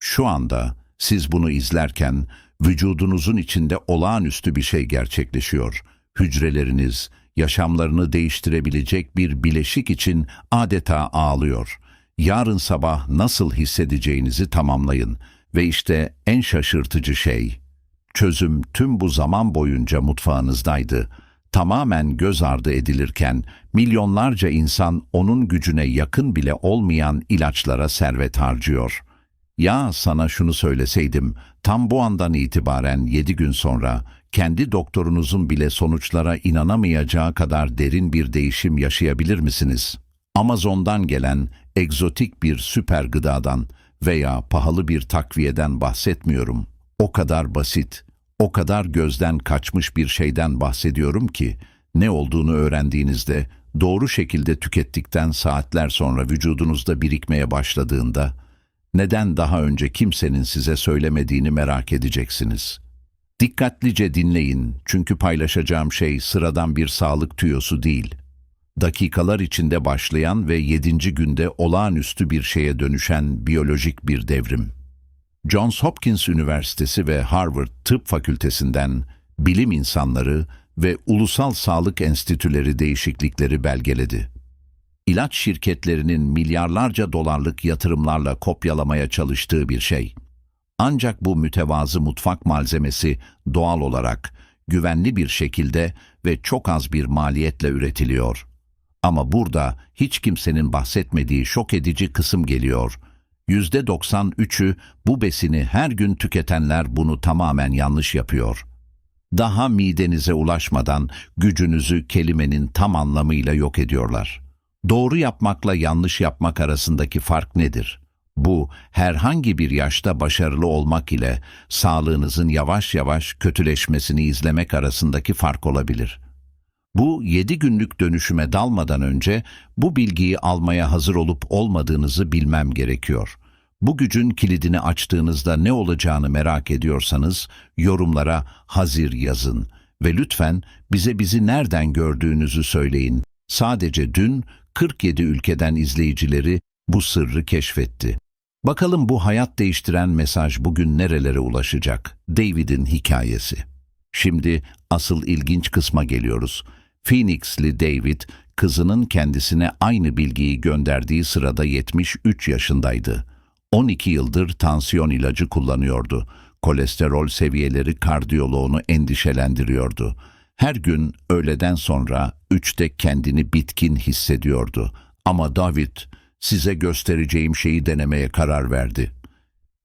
Şu anda siz bunu izlerken vücudunuzun içinde olağanüstü bir şey gerçekleşiyor. Hücreleriniz yaşamlarını değiştirebilecek bir bileşik için adeta ağlıyor. Yarın sabah nasıl hissedeceğinizi tamamlayın ve işte en şaşırtıcı şey Çözüm tüm bu zaman boyunca mutfağınızdaydı. Tamamen göz ardı edilirken milyonlarca insan onun gücüne yakın bile olmayan ilaçlara servet harcıyor. Ya sana şunu söyleseydim, tam bu andan itibaren yedi gün sonra kendi doktorunuzun bile sonuçlara inanamayacağı kadar derin bir değişim yaşayabilir misiniz? Amazon'dan gelen egzotik bir süper gıdadan veya pahalı bir takviyeden bahsetmiyorum. O kadar basit, o kadar gözden kaçmış bir şeyden bahsediyorum ki ne olduğunu öğrendiğinizde doğru şekilde tükettikten saatler sonra vücudunuzda birikmeye başladığında neden daha önce kimsenin size söylemediğini merak edeceksiniz. Dikkatlice dinleyin çünkü paylaşacağım şey sıradan bir sağlık tüyosu değil. Dakikalar içinde başlayan ve yedinci günde olağanüstü bir şeye dönüşen biyolojik bir devrim. Johns Hopkins Üniversitesi ve Harvard Tıp Fakültesinden bilim insanları ve ulusal sağlık enstitüleri değişiklikleri belgeledi. İlaç şirketlerinin milyarlarca dolarlık yatırımlarla kopyalamaya çalıştığı bir şey. Ancak bu mütevazı mutfak malzemesi doğal olarak, güvenli bir şekilde ve çok az bir maliyetle üretiliyor. Ama burada hiç kimsenin bahsetmediği şok edici kısım geliyor. %93'ü bu besini her gün tüketenler bunu tamamen yanlış yapıyor. Daha midenize ulaşmadan gücünüzü kelimenin tam anlamıyla yok ediyorlar. Doğru yapmakla yanlış yapmak arasındaki fark nedir? Bu, herhangi bir yaşta başarılı olmak ile sağlığınızın yavaş yavaş kötüleşmesini izlemek arasındaki fark olabilir. Bu yedi günlük dönüşüme dalmadan önce bu bilgiyi almaya hazır olup olmadığınızı bilmem gerekiyor. Bu gücün kilidini açtığınızda ne olacağını merak ediyorsanız yorumlara hazır yazın ve lütfen bize bizi nereden gördüğünüzü söyleyin. Sadece dün 47 ülkeden izleyicileri bu sırrı keşfetti. Bakalım bu hayat değiştiren mesaj bugün nerelere ulaşacak? David'in hikayesi. Şimdi asıl ilginç kısma geliyoruz. Phoenixli David, kızının kendisine aynı bilgiyi gönderdiği sırada 73 yaşındaydı. 12 yıldır tansiyon ilacı kullanıyordu. Kolesterol seviyeleri kardiyoloğunu endişelendiriyordu. Her gün öğleden sonra üçte kendini bitkin hissediyordu. Ama David size göstereceğim şeyi denemeye karar verdi.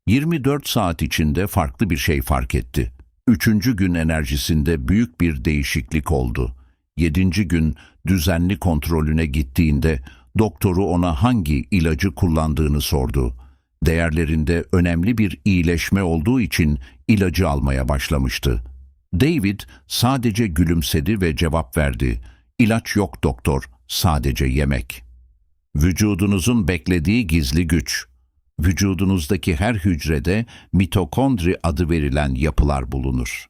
24 saat içinde farklı bir şey fark etti. Üçüncü gün enerjisinde büyük bir değişiklik oldu. Yedinci gün düzenli kontrolüne gittiğinde doktoru ona hangi ilacı kullandığını sordu. Değerlerinde önemli bir iyileşme olduğu için ilacı almaya başlamıştı. David sadece gülümsedi ve cevap verdi. İlaç yok doktor, sadece yemek. Vücudunuzun beklediği gizli güç. Vücudunuzdaki her hücrede mitokondri adı verilen yapılar bulunur.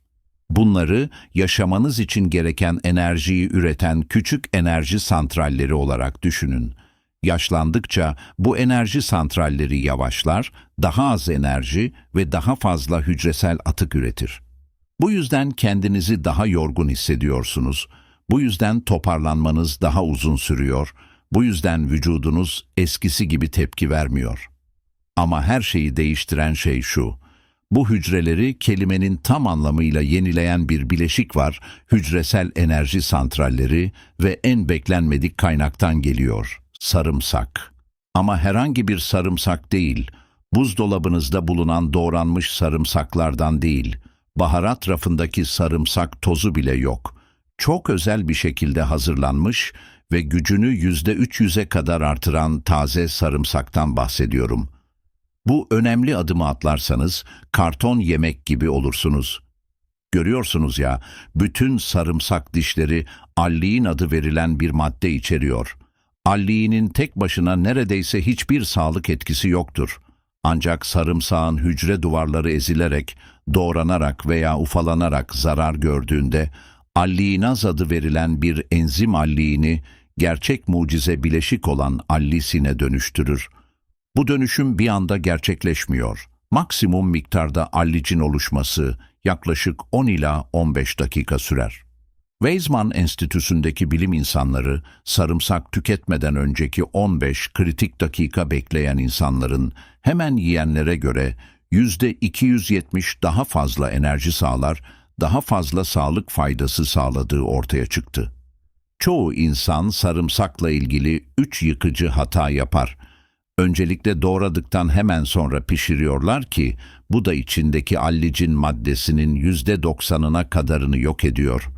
Bunları yaşamanız için gereken enerjiyi üreten küçük enerji santralleri olarak düşünün. Yaşlandıkça bu enerji santralleri yavaşlar, daha az enerji ve daha fazla hücresel atık üretir. Bu yüzden kendinizi daha yorgun hissediyorsunuz. Bu yüzden toparlanmanız daha uzun sürüyor. Bu yüzden vücudunuz eskisi gibi tepki vermiyor. Ama her şeyi değiştiren şey şu. Bu hücreleri kelimenin tam anlamıyla yenileyen bir bileşik var, hücresel enerji santralleri ve en beklenmedik kaynaktan geliyor, sarımsak. Ama herhangi bir sarımsak değil, buzdolabınızda bulunan doğranmış sarımsaklardan değil, baharat rafındaki sarımsak tozu bile yok. Çok özel bir şekilde hazırlanmış ve gücünü yüzde üç yüze kadar artıran taze sarımsaktan bahsediyorum.'' Bu önemli adımı atlarsanız karton yemek gibi olursunuz. Görüyorsunuz ya, bütün sarımsak dişleri alliin adı verilen bir madde içeriyor. Alliinin tek başına neredeyse hiçbir sağlık etkisi yoktur. Ancak sarımsağın hücre duvarları ezilerek, doğranarak veya ufalanarak zarar gördüğünde, alliinaz adı verilen bir enzim alliini gerçek mucize bileşik olan allisine dönüştürür. Bu dönüşüm bir anda gerçekleşmiyor. Maksimum miktarda allicin oluşması yaklaşık 10 ila 15 dakika sürer. Weizmann Enstitüsü'ndeki bilim insanları sarımsak tüketmeden önceki 15 kritik dakika bekleyen insanların hemen yiyenlere göre %270 daha fazla enerji sağlar, daha fazla sağlık faydası sağladığı ortaya çıktı. Çoğu insan sarımsakla ilgili 3 yıkıcı hata yapar. Öncelikle doğradıktan hemen sonra pişiriyorlar ki bu da içindeki allicin maddesinin %90'ına kadarını yok ediyor.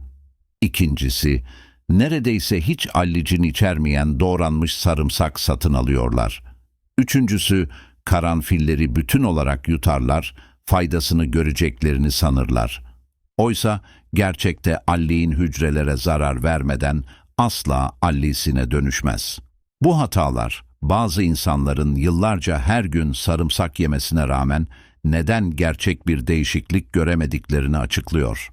İkincisi, neredeyse hiç allicin içermeyen doğranmış sarımsak satın alıyorlar. Üçüncüsü, karanfilleri bütün olarak yutarlar, faydasını göreceklerini sanırlar. Oysa gerçekte alliğin hücrelere zarar vermeden asla allisine dönüşmez. Bu hatalar bazı insanların yıllarca her gün sarımsak yemesine rağmen neden gerçek bir değişiklik göremediklerini açıklıyor.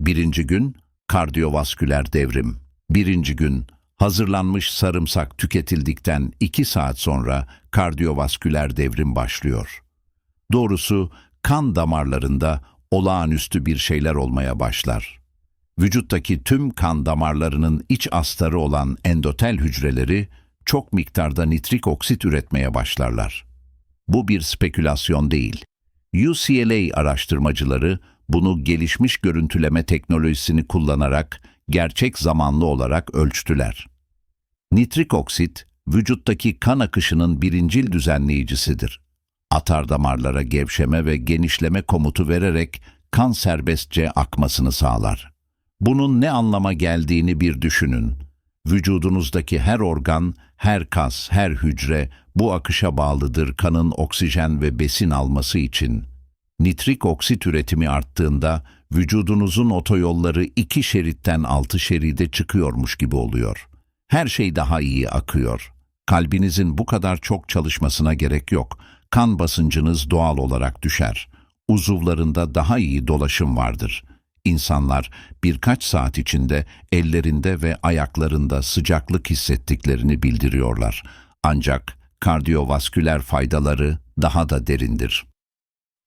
Birinci gün kardiyovasküler devrim. Birinci gün hazırlanmış sarımsak tüketildikten iki saat sonra kardiyovasküler devrim başlıyor. Doğrusu kan damarlarında olağanüstü bir şeyler olmaya başlar. Vücuttaki tüm kan damarlarının iç astarı olan endotel hücreleri çok miktarda nitrik oksit üretmeye başlarlar. Bu bir spekülasyon değil. UCLA araştırmacıları bunu gelişmiş görüntüleme teknolojisini kullanarak gerçek zamanlı olarak ölçtüler. Nitrik oksit, vücuttaki kan akışının birincil düzenleyicisidir. Atar damarlara gevşeme ve genişleme komutu vererek kan serbestçe akmasını sağlar. Bunun ne anlama geldiğini bir düşünün. Vücudunuzdaki her organ, her kas, her hücre bu akışa bağlıdır kanın oksijen ve besin alması için. Nitrik oksit üretimi arttığında vücudunuzun otoyolları iki şeritten altı şeride çıkıyormuş gibi oluyor. Her şey daha iyi akıyor. Kalbinizin bu kadar çok çalışmasına gerek yok. Kan basıncınız doğal olarak düşer. Uzuvlarında daha iyi dolaşım vardır. İnsanlar birkaç saat içinde ellerinde ve ayaklarında sıcaklık hissettiklerini bildiriyorlar. Ancak kardiyovasküler faydaları daha da derindir.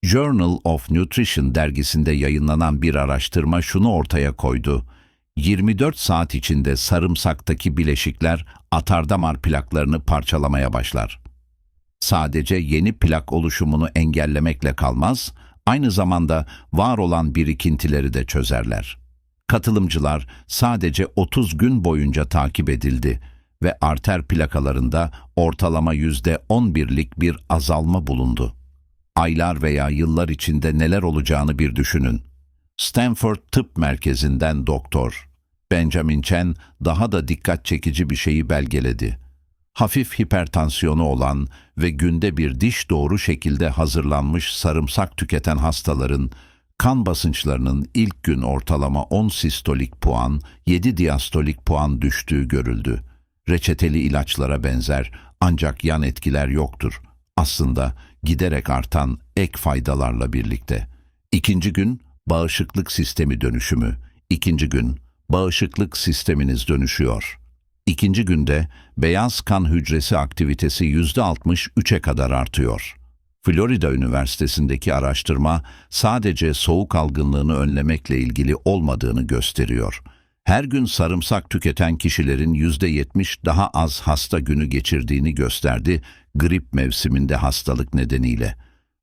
Journal of Nutrition dergisinde yayınlanan bir araştırma şunu ortaya koydu. 24 saat içinde sarımsaktaki bileşikler atardamar plaklarını parçalamaya başlar. Sadece yeni plak oluşumunu engellemekle kalmaz, aynı zamanda var olan birikintileri de çözerler. Katılımcılar sadece 30 gün boyunca takip edildi ve arter plakalarında ortalama %11'lik bir azalma bulundu aylar veya yıllar içinde neler olacağını bir düşünün. Stanford Tıp Merkezi'nden doktor Benjamin Chen daha da dikkat çekici bir şeyi belgeledi. Hafif hipertansiyonu olan ve günde bir diş doğru şekilde hazırlanmış sarımsak tüketen hastaların kan basınçlarının ilk gün ortalama 10 sistolik puan, 7 diastolik puan düştüğü görüldü. Reçeteli ilaçlara benzer ancak yan etkiler yoktur. Aslında giderek artan ek faydalarla birlikte. İkinci gün bağışıklık sistemi dönüşümü. İkinci gün bağışıklık sisteminiz dönüşüyor. İkinci günde beyaz kan hücresi aktivitesi %63'e kadar artıyor. Florida Üniversitesi'ndeki araştırma sadece soğuk algınlığını önlemekle ilgili olmadığını gösteriyor. Her gün sarımsak tüketen kişilerin %70 daha az hasta günü geçirdiğini gösterdi grip mevsiminde hastalık nedeniyle.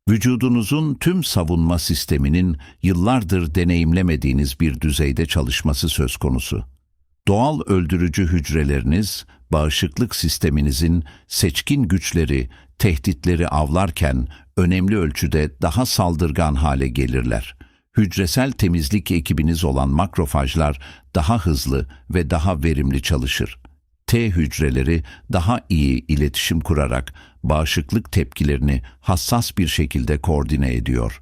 Vücudunuzun tüm savunma sisteminin yıllardır deneyimlemediğiniz bir düzeyde çalışması söz konusu. Doğal öldürücü hücreleriniz, bağışıklık sisteminizin seçkin güçleri, tehditleri avlarken önemli ölçüde daha saldırgan hale gelirler. Hücresel temizlik ekibiniz olan makrofajlar daha hızlı ve daha verimli çalışır. T hücreleri daha iyi iletişim kurarak bağışıklık tepkilerini hassas bir şekilde koordine ediyor.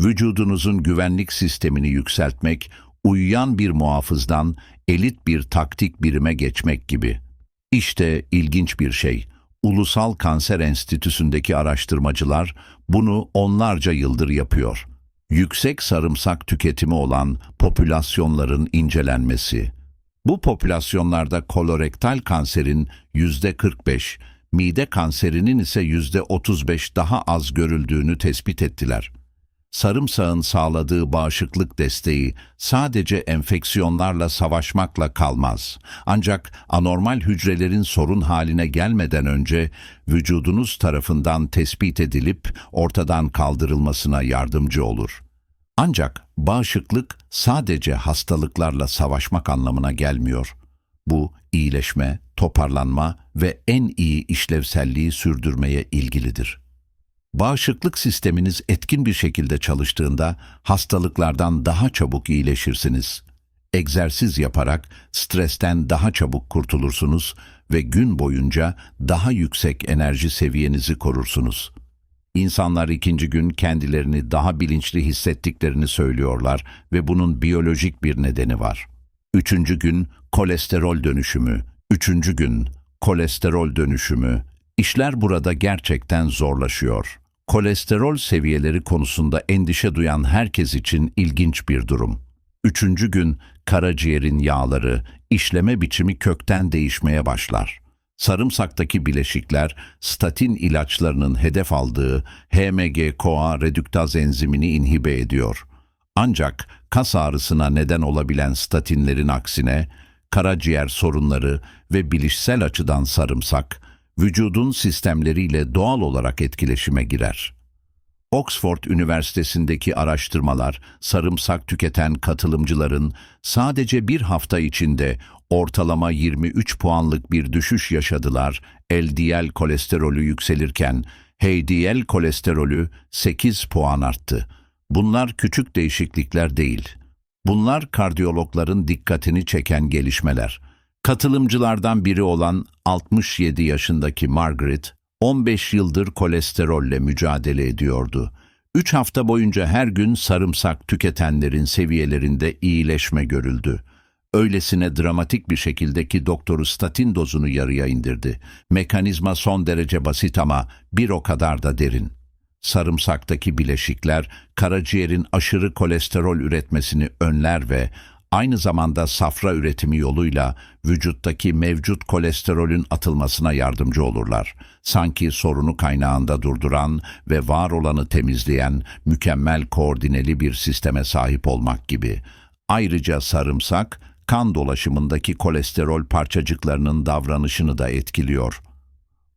Vücudunuzun güvenlik sistemini yükseltmek, uyuyan bir muhafızdan elit bir taktik birime geçmek gibi. İşte ilginç bir şey. Ulusal Kanser Enstitüsü'ndeki araştırmacılar bunu onlarca yıldır yapıyor. Yüksek sarımsak tüketimi olan popülasyonların incelenmesi, bu popülasyonlarda kolorektal kanserin yüzde 45, mide kanserinin ise %35 daha az görüldüğünü tespit ettiler. Sarımsağın sağladığı bağışıklık desteği sadece enfeksiyonlarla savaşmakla kalmaz. Ancak anormal hücrelerin sorun haline gelmeden önce vücudunuz tarafından tespit edilip ortadan kaldırılmasına yardımcı olur. Ancak bağışıklık sadece hastalıklarla savaşmak anlamına gelmiyor. Bu iyileşme, toparlanma ve en iyi işlevselliği sürdürmeye ilgilidir. Bağışıklık sisteminiz etkin bir şekilde çalıştığında hastalıklardan daha çabuk iyileşirsiniz. Egzersiz yaparak stresten daha çabuk kurtulursunuz ve gün boyunca daha yüksek enerji seviyenizi korursunuz. İnsanlar ikinci gün kendilerini daha bilinçli hissettiklerini söylüyorlar ve bunun biyolojik bir nedeni var. Üçüncü gün kolesterol dönüşümü, üçüncü gün kolesterol dönüşümü. İşler burada gerçekten zorlaşıyor. Kolesterol seviyeleri konusunda endişe duyan herkes için ilginç bir durum. Üçüncü gün karaciğerin yağları, işleme biçimi kökten değişmeye başlar. Sarımsaktaki bileşikler statin ilaçlarının hedef aldığı HMG-CoA redüktaz enzimini inhibe ediyor. Ancak kas ağrısına neden olabilen statinlerin aksine karaciğer sorunları ve bilişsel açıdan sarımsak vücudun sistemleriyle doğal olarak etkileşime girer. Oxford Üniversitesi'ndeki araştırmalar, sarımsak tüketen katılımcıların sadece bir hafta içinde ortalama 23 puanlık bir düşüş yaşadılar, LDL kolesterolü yükselirken HDL kolesterolü 8 puan arttı. Bunlar küçük değişiklikler değil. Bunlar kardiyologların dikkatini çeken gelişmeler. Katılımcılardan biri olan 67 yaşındaki Margaret, 15 yıldır kolesterolle mücadele ediyordu. 3 hafta boyunca her gün sarımsak tüketenlerin seviyelerinde iyileşme görüldü. Öylesine dramatik bir şekilde ki doktoru statin dozunu yarıya indirdi. Mekanizma son derece basit ama bir o kadar da derin. Sarımsaktaki bileşikler karaciğerin aşırı kolesterol üretmesini önler ve aynı zamanda safra üretimi yoluyla vücuttaki mevcut kolesterolün atılmasına yardımcı olurlar. Sanki sorunu kaynağında durduran ve var olanı temizleyen mükemmel koordineli bir sisteme sahip olmak gibi. Ayrıca sarımsak, kan dolaşımındaki kolesterol parçacıklarının davranışını da etkiliyor.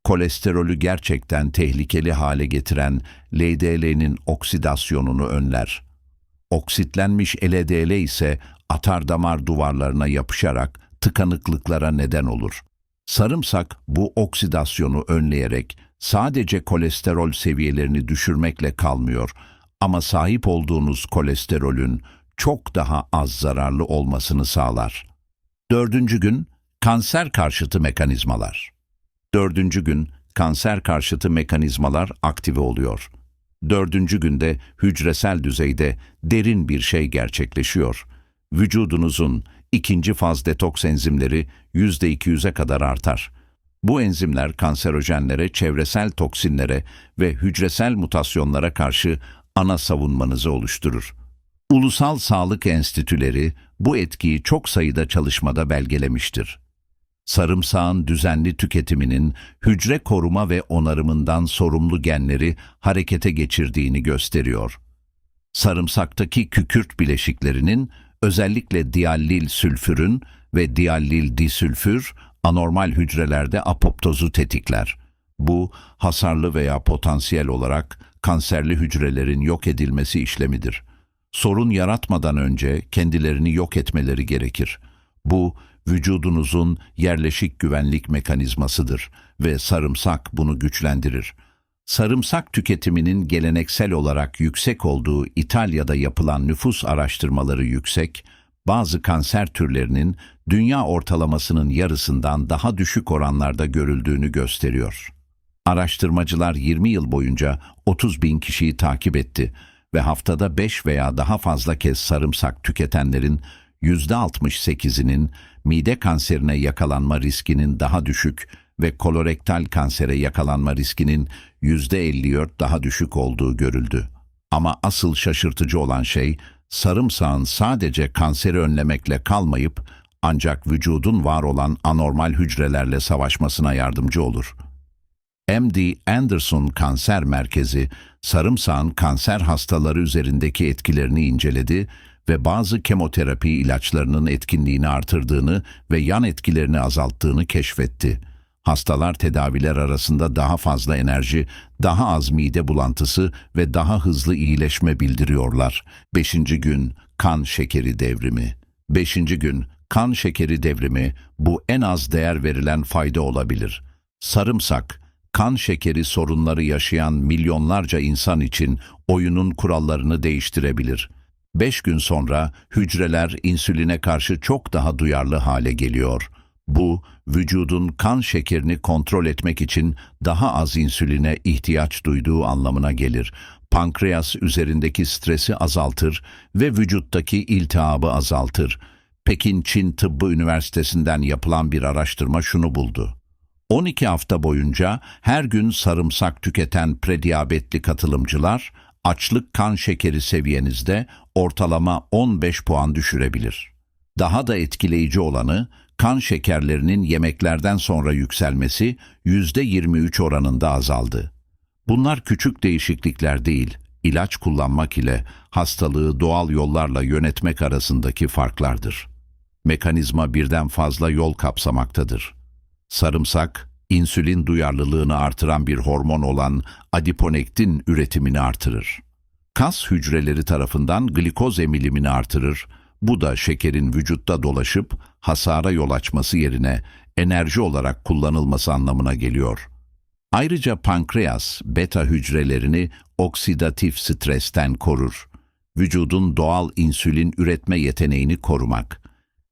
Kolesterolü gerçekten tehlikeli hale getiren LDL'nin oksidasyonunu önler. Oksitlenmiş LDL ise atar damar duvarlarına yapışarak tıkanıklıklara neden olur. Sarımsak bu oksidasyonu önleyerek sadece kolesterol seviyelerini düşürmekle kalmıyor ama sahip olduğunuz kolesterolün çok daha az zararlı olmasını sağlar. Dördüncü gün kanser karşıtı mekanizmalar. Dördüncü gün kanser karşıtı mekanizmalar aktive oluyor. Dördüncü günde hücresel düzeyde derin bir şey gerçekleşiyor. Vücudunuzun ikinci faz detoks enzimleri %200'e kadar artar. Bu enzimler kanserojenlere, çevresel toksinlere ve hücresel mutasyonlara karşı ana savunmanızı oluşturur. Ulusal Sağlık Enstitüleri bu etkiyi çok sayıda çalışmada belgelemiştir. Sarımsağın düzenli tüketiminin hücre koruma ve onarımından sorumlu genleri harekete geçirdiğini gösteriyor. Sarımsaktaki kükürt bileşiklerinin özellikle diallil sülfürün ve diallil disülfür anormal hücrelerde apoptozu tetikler. Bu hasarlı veya potansiyel olarak kanserli hücrelerin yok edilmesi işlemidir. Sorun yaratmadan önce kendilerini yok etmeleri gerekir. Bu vücudunuzun yerleşik güvenlik mekanizmasıdır ve sarımsak bunu güçlendirir. Sarımsak tüketiminin geleneksel olarak yüksek olduğu İtalya'da yapılan nüfus araştırmaları yüksek, bazı kanser türlerinin dünya ortalamasının yarısından daha düşük oranlarda görüldüğünü gösteriyor. Araştırmacılar 20 yıl boyunca 30 bin kişiyi takip etti ve haftada 5 veya daha fazla kez sarımsak tüketenlerin %68'inin mide kanserine yakalanma riskinin daha düşük ve kolorektal kansere yakalanma riskinin %54 daha düşük olduğu görüldü. Ama asıl şaşırtıcı olan şey sarımsağın sadece kanseri önlemekle kalmayıp ancak vücudun var olan anormal hücrelerle savaşmasına yardımcı olur. MD Anderson Kanser Merkezi, sarımsağın kanser hastaları üzerindeki etkilerini inceledi ve bazı kemoterapi ilaçlarının etkinliğini artırdığını ve yan etkilerini azalttığını keşfetti. Hastalar tedaviler arasında daha fazla enerji, daha az mide bulantısı ve daha hızlı iyileşme bildiriyorlar. 5. gün kan şekeri devrimi. 5. gün kan şekeri devrimi bu en az değer verilen fayda olabilir. Sarımsak, kan şekeri sorunları yaşayan milyonlarca insan için oyunun kurallarını değiştirebilir. 5 gün sonra hücreler insüline karşı çok daha duyarlı hale geliyor. Bu, vücudun kan şekerini kontrol etmek için daha az insüline ihtiyaç duyduğu anlamına gelir. Pankreas üzerindeki stresi azaltır ve vücuttaki iltihabı azaltır. Pekin Çin Tıbbı Üniversitesi'nden yapılan bir araştırma şunu buldu. 12 hafta boyunca her gün sarımsak tüketen prediyabetli katılımcılar, açlık kan şekeri seviyenizde ortalama 15 puan düşürebilir. Daha da etkileyici olanı, kan şekerlerinin yemeklerden sonra yükselmesi %23 oranında azaldı. Bunlar küçük değişiklikler değil, ilaç kullanmak ile hastalığı doğal yollarla yönetmek arasındaki farklardır. Mekanizma birden fazla yol kapsamaktadır. Sarımsak, insülin duyarlılığını artıran bir hormon olan adiponektin üretimini artırır. Kas hücreleri tarafından glikoz emilimini artırır. Bu da şekerin vücutta dolaşıp hasara yol açması yerine enerji olarak kullanılması anlamına geliyor. Ayrıca pankreas beta hücrelerini oksidatif stresten korur. Vücudun doğal insülin üretme yeteneğini korumak.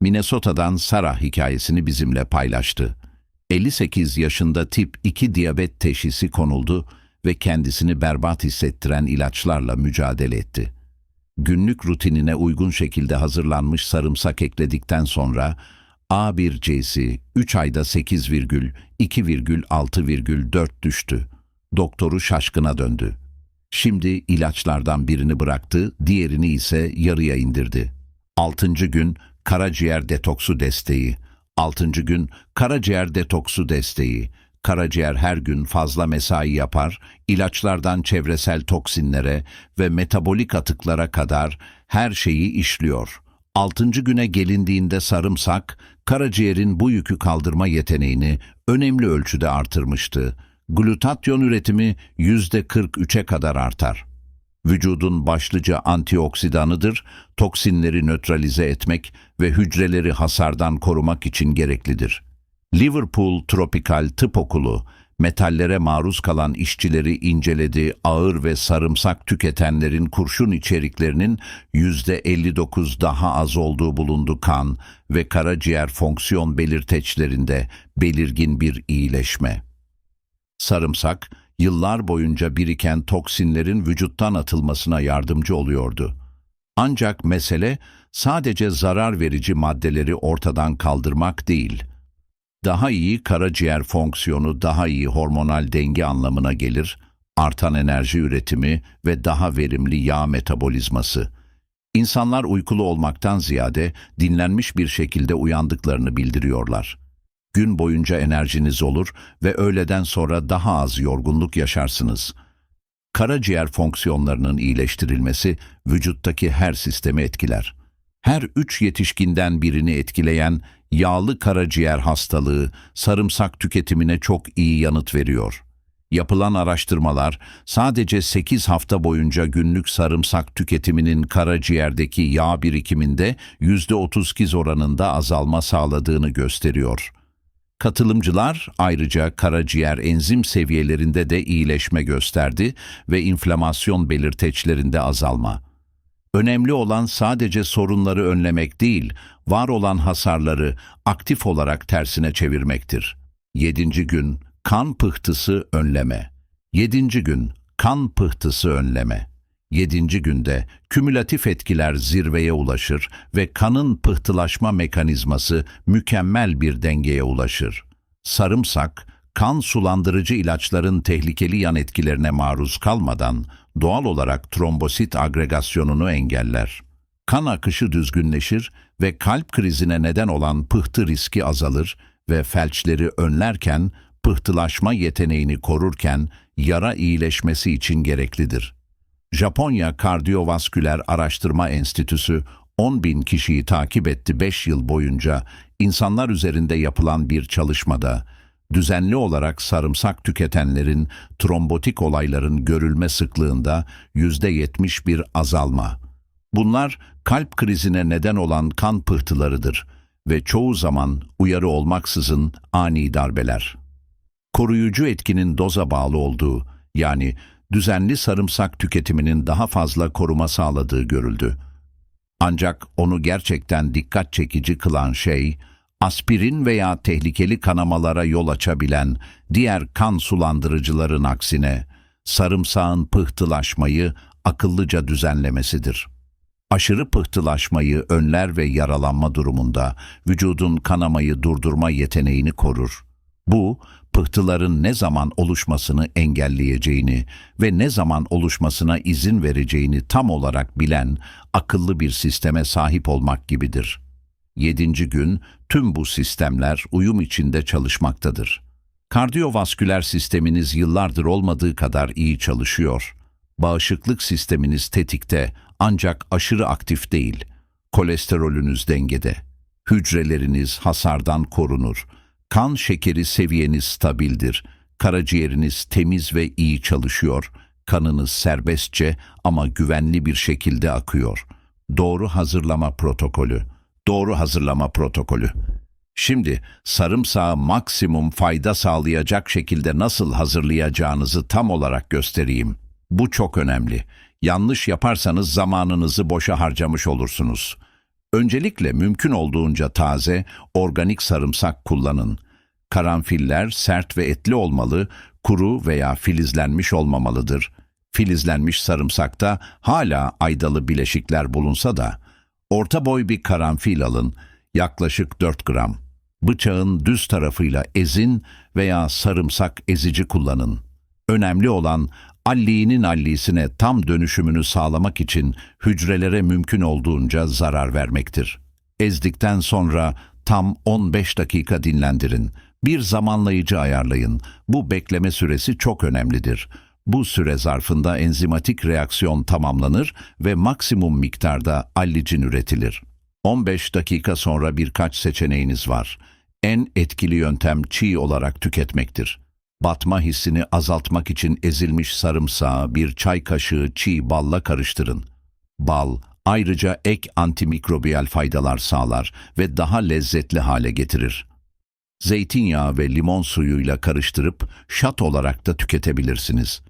Minnesota'dan Sarah hikayesini bizimle paylaştı. 58 yaşında tip 2 diyabet teşhisi konuldu ve kendisini berbat hissettiren ilaçlarla mücadele etti. Günlük rutinine uygun şekilde hazırlanmış sarımsak ekledikten sonra A1C'si 3 ayda 8,2,6,4 düştü. Doktoru şaşkına döndü. Şimdi ilaçlardan birini bıraktı, diğerini ise yarıya indirdi. 6. gün karaciğer detoksu desteği. 6. gün karaciğer detoksu desteği. Karaciğer her gün fazla mesai yapar, ilaçlardan çevresel toksinlere ve metabolik atıklara kadar her şeyi işliyor. 6. güne gelindiğinde sarımsak, karaciğerin bu yükü kaldırma yeteneğini önemli ölçüde artırmıştı. Glutatyon üretimi %43'e kadar artar. Vücudun başlıca antioksidanıdır, toksinleri nötralize etmek ve hücreleri hasardan korumak için gereklidir. Liverpool Tropikal Tıp Okulu, metallere maruz kalan işçileri inceledi, ağır ve sarımsak tüketenlerin kurşun içeriklerinin %59 daha az olduğu bulundu kan ve karaciğer fonksiyon belirteçlerinde belirgin bir iyileşme. Sarımsak, yıllar boyunca biriken toksinlerin vücuttan atılmasına yardımcı oluyordu. Ancak mesele sadece zarar verici maddeleri ortadan kaldırmak değil. Daha iyi karaciğer fonksiyonu, daha iyi hormonal denge anlamına gelir, artan enerji üretimi ve daha verimli yağ metabolizması. İnsanlar uykulu olmaktan ziyade dinlenmiş bir şekilde uyandıklarını bildiriyorlar. Gün boyunca enerjiniz olur ve öğleden sonra daha az yorgunluk yaşarsınız. Karaciğer fonksiyonlarının iyileştirilmesi vücuttaki her sistemi etkiler. Her üç yetişkinden birini etkileyen yağlı karaciğer hastalığı sarımsak tüketimine çok iyi yanıt veriyor. Yapılan araştırmalar sadece 8 hafta boyunca günlük sarımsak tüketiminin karaciğerdeki yağ birikiminde %38 oranında azalma sağladığını gösteriyor. Katılımcılar ayrıca karaciğer enzim seviyelerinde de iyileşme gösterdi ve inflamasyon belirteçlerinde azalma. Önemli olan sadece sorunları önlemek değil, var olan hasarları aktif olarak tersine çevirmektir. 7. gün kan pıhtısı önleme. 7. gün kan pıhtısı önleme. 7. günde kümülatif etkiler zirveye ulaşır ve kanın pıhtılaşma mekanizması mükemmel bir dengeye ulaşır. Sarımsak, kan sulandırıcı ilaçların tehlikeli yan etkilerine maruz kalmadan doğal olarak trombosit agregasyonunu engeller. Kan akışı düzgünleşir ve kalp krizine neden olan pıhtı riski azalır ve felçleri önlerken pıhtılaşma yeteneğini korurken yara iyileşmesi için gereklidir. Japonya Kardiyovasküler Araştırma Enstitüsü 10 bin kişiyi takip etti 5 yıl boyunca insanlar üzerinde yapılan bir çalışmada düzenli olarak sarımsak tüketenlerin trombotik olayların görülme sıklığında %70 bir azalma. Bunlar kalp krizine neden olan kan pıhtılarıdır ve çoğu zaman uyarı olmaksızın ani darbeler. Koruyucu etkinin doza bağlı olduğu yani düzenli sarımsak tüketiminin daha fazla koruma sağladığı görüldü. Ancak onu gerçekten dikkat çekici kılan şey, aspirin veya tehlikeli kanamalara yol açabilen diğer kan sulandırıcıların aksine sarımsağın pıhtılaşmayı akıllıca düzenlemesidir. Aşırı pıhtılaşmayı önler ve yaralanma durumunda vücudun kanamayı durdurma yeteneğini korur. Bu, pıhtıların ne zaman oluşmasını engelleyeceğini ve ne zaman oluşmasına izin vereceğini tam olarak bilen akıllı bir sisteme sahip olmak gibidir. Yedinci gün tüm bu sistemler uyum içinde çalışmaktadır. Kardiyovasküler sisteminiz yıllardır olmadığı kadar iyi çalışıyor. Bağışıklık sisteminiz tetikte ancak aşırı aktif değil. Kolesterolünüz dengede. Hücreleriniz hasardan korunur. Kan şekeri seviyeniz stabildir. Karaciğeriniz temiz ve iyi çalışıyor. Kanınız serbestçe ama güvenli bir şekilde akıyor. Doğru hazırlama protokolü. Doğru hazırlama protokolü. Şimdi sarımsağı maksimum fayda sağlayacak şekilde nasıl hazırlayacağınızı tam olarak göstereyim. Bu çok önemli. Yanlış yaparsanız zamanınızı boşa harcamış olursunuz. Öncelikle mümkün olduğunca taze, organik sarımsak kullanın. Karanfiller sert ve etli olmalı, kuru veya filizlenmiş olmamalıdır. Filizlenmiş sarımsakta hala aydalı bileşikler bulunsa da, orta boy bir karanfil alın, yaklaşık 4 gram. Bıçağın düz tarafıyla ezin veya sarımsak ezici kullanın. Önemli olan alliğinin allisine tam dönüşümünü sağlamak için hücrelere mümkün olduğunca zarar vermektir. Ezdikten sonra tam 15 dakika dinlendirin. Bir zamanlayıcı ayarlayın. Bu bekleme süresi çok önemlidir. Bu süre zarfında enzimatik reaksiyon tamamlanır ve maksimum miktarda allicin üretilir. 15 dakika sonra birkaç seçeneğiniz var. En etkili yöntem çiğ olarak tüketmektir. Batma hissini azaltmak için ezilmiş sarımsağı bir çay kaşığı çiğ balla karıştırın. Bal ayrıca ek antimikrobiyal faydalar sağlar ve daha lezzetli hale getirir. Zeytinyağı ve limon suyuyla karıştırıp şat olarak da tüketebilirsiniz.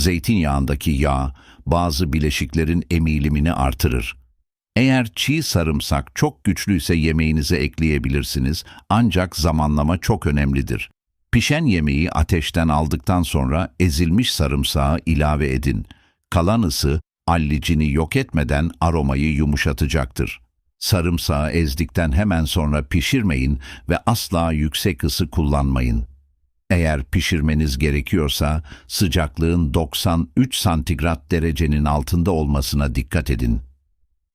Zeytinyağındaki yağ bazı bileşiklerin emilimini artırır. Eğer çiğ sarımsak çok güçlüyse yemeğinize ekleyebilirsiniz ancak zamanlama çok önemlidir. Pişen yemeği ateşten aldıktan sonra ezilmiş sarımsağı ilave edin. Kalan ısı allicini yok etmeden aromayı yumuşatacaktır. Sarımsağı ezdikten hemen sonra pişirmeyin ve asla yüksek ısı kullanmayın. Eğer pişirmeniz gerekiyorsa sıcaklığın 93 santigrat derecenin altında olmasına dikkat edin.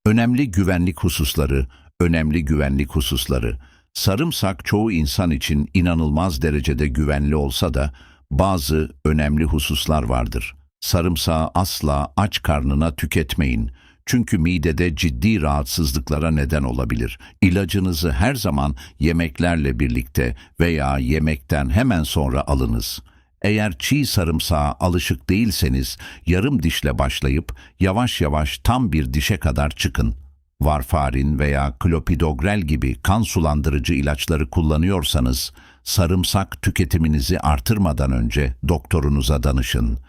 Önemli güvenlik hususları, önemli güvenlik hususları. Sarımsak çoğu insan için inanılmaz derecede güvenli olsa da bazı önemli hususlar vardır. Sarımsağı asla aç karnına tüketmeyin. Çünkü midede ciddi rahatsızlıklara neden olabilir. İlacınızı her zaman yemeklerle birlikte veya yemekten hemen sonra alınız. Eğer çiğ sarımsağa alışık değilseniz yarım dişle başlayıp yavaş yavaş tam bir dişe kadar çıkın. Varfarin veya klopidogrel gibi kan sulandırıcı ilaçları kullanıyorsanız sarımsak tüketiminizi artırmadan önce doktorunuza danışın.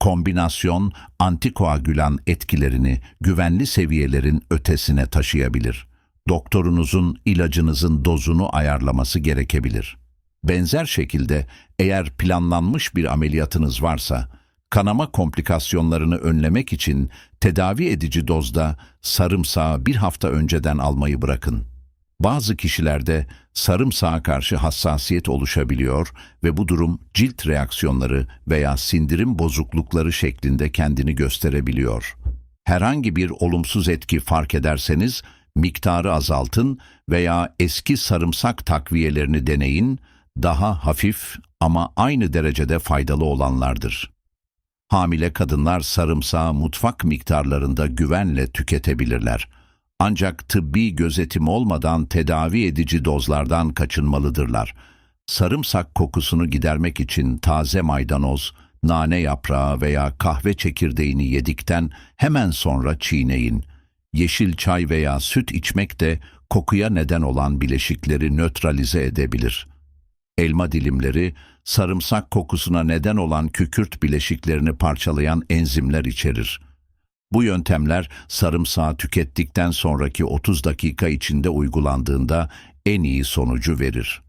Kombinasyon antikoagülan etkilerini güvenli seviyelerin ötesine taşıyabilir. Doktorunuzun ilacınızın dozunu ayarlaması gerekebilir. Benzer şekilde eğer planlanmış bir ameliyatınız varsa, kanama komplikasyonlarını önlemek için tedavi edici dozda sarımsağı bir hafta önceden almayı bırakın. Bazı kişilerde sarımsağa karşı hassasiyet oluşabiliyor ve bu durum cilt reaksiyonları veya sindirim bozuklukları şeklinde kendini gösterebiliyor. Herhangi bir olumsuz etki fark ederseniz miktarı azaltın veya eski sarımsak takviyelerini deneyin, daha hafif ama aynı derecede faydalı olanlardır. Hamile kadınlar sarımsağı mutfak miktarlarında güvenle tüketebilirler. Ancak tıbbi gözetim olmadan tedavi edici dozlardan kaçınmalıdırlar. Sarımsak kokusunu gidermek için taze maydanoz, nane yaprağı veya kahve çekirdeğini yedikten hemen sonra çiğneyin. Yeşil çay veya süt içmek de kokuya neden olan bileşikleri nötralize edebilir. Elma dilimleri, sarımsak kokusuna neden olan kükürt bileşiklerini parçalayan enzimler içerir. Bu yöntemler sarımsağı tükettikten sonraki 30 dakika içinde uygulandığında en iyi sonucu verir.